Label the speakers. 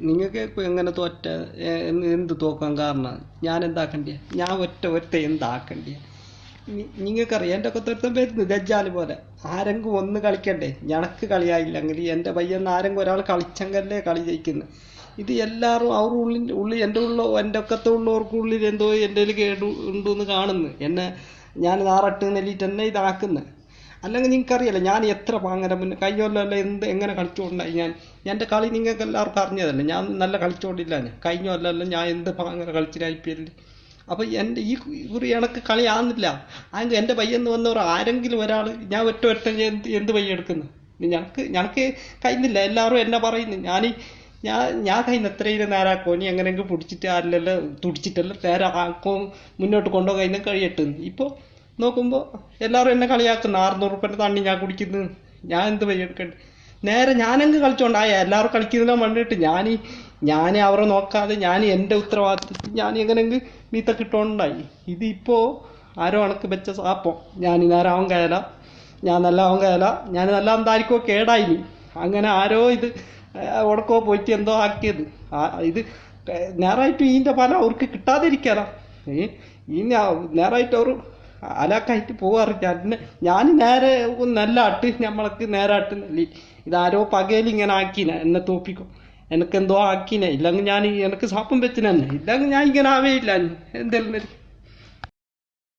Speaker 1: നിങ്ങൾക്ക് ഇപ്പം എങ്ങനെ തോറ്റ എന്ത് തോക്കാൻ കാരണം? ഞാൻ എന്താക്കണ്ടിയ? ഞാൻ ഒറ്റ ഒറ്റ എന്താക്കണ്ടിയ? നിങ്ങൾക്കറിയാം എന്റെ ഒക്കെ തൊരുത്തം വരുന്നു ദജ്ജാൽ പോലെ. ആരെങ്കിലും ഒന്ന് കളിക്കണ്ടേ? ഞണക്ക് കളിയായില്ലെങ്കിൽ എന്റെ പയ്യെന്ന് ആരെങ്കിലും ഒരാൾ കളിച്ചെങ്കല്ലേ കളി ജയിക്കുന്നു. ഇത് എല്ലാവരും അവർ ഉള്ളിൽ ഉള്ളിൽ എന്റെ ഉള്ള എന്റെ ഒക്കത്തെ ഉള്ളവർക്ക് ഉള്ളിൽ എന്തോ എന്റെ കേടു ഉണ്ടെന്ന് കാണുന്നു. എന്നെ ഞാൻ നാറട്ട് നെല്ലിട്ട് തന്നെ ഇതാക്കുന്നത് അല്ലെങ്കിൽ നിങ്ങൾക്കറിയാലോ ഞാൻ എത്ര പാങ്ങര മുന്നേ കഴിഞ്ഞ എന്ത് എങ്ങനെ കളിച്ചുകൊണ്ടായി ഞാൻ. എന്റെ കളി നിങ്ങൾക്ക് എല്ലാവർക്കും അറിഞ്ഞതല്ലേ? ഞാൻ നല്ല കളിച്ചുകൊണ്ടില്ല ഞാൻ. കഴിഞ്ഞ കൊല്ലമല്ല ഞാൻ എന്ത് പാങ്ങര കളിച്ചില്ല ഐ പി എല്ലിൽ അപ്പോൾ എന്റെ ഈ കുറി എനക്ക് കളി ആകുന്നില്ല അത് എന്റെ പയ്യെന്ന് വന്നവർ ആരെങ്കിലും ഒരാൾ ഞാൻ ഒറ്റ ഒറ്റ എന്ത് എന്ത് പയ്യെടുക്കുന്നു ഞങ്ങൾക്ക് ഞങ്ങൾക്ക് കഴിയുന്നില്ല എല്ലാവരും എന്നെ പറയുന്നു. ഞാൻ ഞാൻ ഞാൻ കഴിഞ്ഞ എത്രയും നേരാക്കോ? നീ എങ്ങനെയെങ്കിലും പിടിച്ചിട്ട് ആരിലെല്ലാം തുടിച്ചിട്ടെല്ലാം നേരെ ആക്കോ മുന്നോട്ട് കൊണ്ടുപോകാൻ കഴിയട്ടെന്ന്. കഴിയട്ടെ ഇപ്പോൾ നോക്കുമ്പോൾ എല്ലാവരും എന്നെ കളിയാക്കുന്നു. അറുന്നൂറ് റുപ്യന്റെ തണ്ണി ഞാൻ കുടിക്കുന്നു. ഞാൻ എന്ത് വഴി എടുക്കണ്ടേ? നേരെ ഞാനങ്ങ് കളിച്ചോണ്ടായ എല്ലാവരും കളിക്കുന്നില്ല കണ്ടിട്ട് ഞാൻ ഞാൻ അവരെ നോക്കാതെ ഞാൻ എന്റെ ഉത്തരവാദിത്തത്തിൽ ഞാൻ എങ്ങനെങ്കിൽ മീത്ത കിട്ടോണ്ടായി ഇതിപ്പോൾ ആരോ അണക്ക് വെച്ച സാപ്പം ഞാൻ ഇന്നാരാവും കയല. ഞാൻ നല്ല അവൻ കയല. ഞാൻ നല്ല എന്തായിരിക്കോ കേടായി അങ്ങനെ ആരോ ഇത് ഉടക്കോ പോയിട്ട് എന്തോ ആക്കിയത്. ഇത് നേരായിട്ട് ഇതിന്റെ ഫലം അവർക്ക് കിട്ടാതിരിക്കാലോ. ഏ ഈ നേരായിട്ട് അവർ അലാക്കായിട്ട് പോവാറില്ല. ഞാൻ നേരെ നല്ല ആട്ട് നമ്മളൊക്കെ നേരെ ആട്ട് നെല്ലി. ഇതാരോ പകയിൽ ഇങ്ങനെ ആക്കിന എന്നെ തോപ്പിക്കും. എനക്കെന്തോ ആക്കിനെ. ഇല്ലെങ്കിൽ ഞാൻ എനിക്ക് സാപ്പം വെച്ചിനെ ഇല്ലെങ്കിൽ ഞാൻ ഇങ്ങനെ ആവേയില്ല. എന്തെല്ലാം